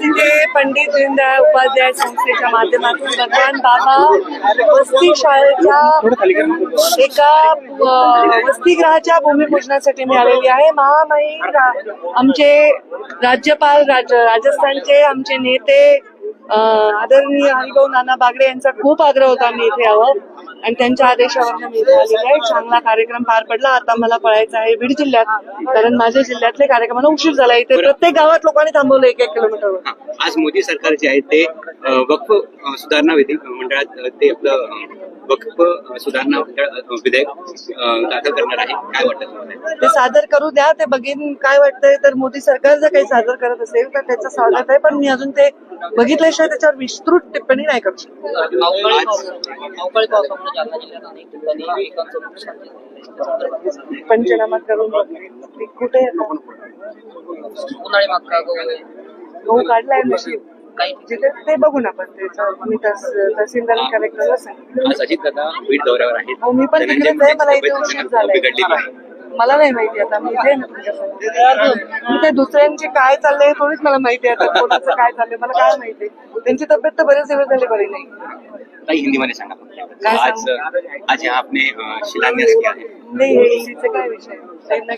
तिथे पंडित दीनदयाळ उपाध्याय संस्थेच्या माध्यमातून भगवान बाबा वस्ती शाळेच्या एका अ, वसतिगृहाच्या भूमिपूजनासाठी मी आलेली आहे. महामाई आमचे राज्यपाल राज राजस्थानचे आमचे नेते आदरणीय हरिभाऊ नाना बागडे यांचा खूप आग्रह होता मी इथे यावं. आणि त्यांच्या आदेशावर मी इथे आलेले आहे. चांगला कार्यक्रम पार पडला. आता मला पळायचं आहे बीड जिल्ह्यात. कारण माझ्या जिल्ह्यातले कार्यक्रमाला उशीर झाला. इथे प्रत्येक गावात लोकांनी थांबवलं एक एक किलोमीटरवर आज मोदी सरकार जे आहे ते वक्फ सुधारणा विधी मंडळात ते आपलं वक्फ सुधारणा विधेयक दाखल करणार आहे काय वाटतं? ते सादर करू द्या ते बघीन काय वाटतंय तर मोदी सरकार जर काही सादर करत असेल तर त्याचं स्वागत आहे पण मी अजून ते बघितल्याशिवाय त्याच्यावर विस्तृत टिप्पणी नाही करू शकत. पंचनामा करून कुठे? उन्हाळी काढलाय नशीब काही जिथे ते त्याचं मी तहस- तहसीलदार कलेक्टरला सांगितलं. आज अजित दादा बीड दौऱ्यावर आहेत. हो, मी पण धनंजय तिकडेच आहे, मला इथे तब्येत उशीर अचानक झालाय. बिघडलेली आहे? मला नाही माहिती आता मी इथे आहे ना दुसऱ्यांचे काय चाललंय थोडीच मला माहिती आहे आता कोणाचं काय चाललंय मला काय माहिती त्यांची तब्येत तर बरेच दिवस झाले बरी नाही. ताई हिंदीमध्ये सांगा काय आज आज आपने अ, शिलान्यास किया है नाही हे हिंदीचे काय विषय? त्यांना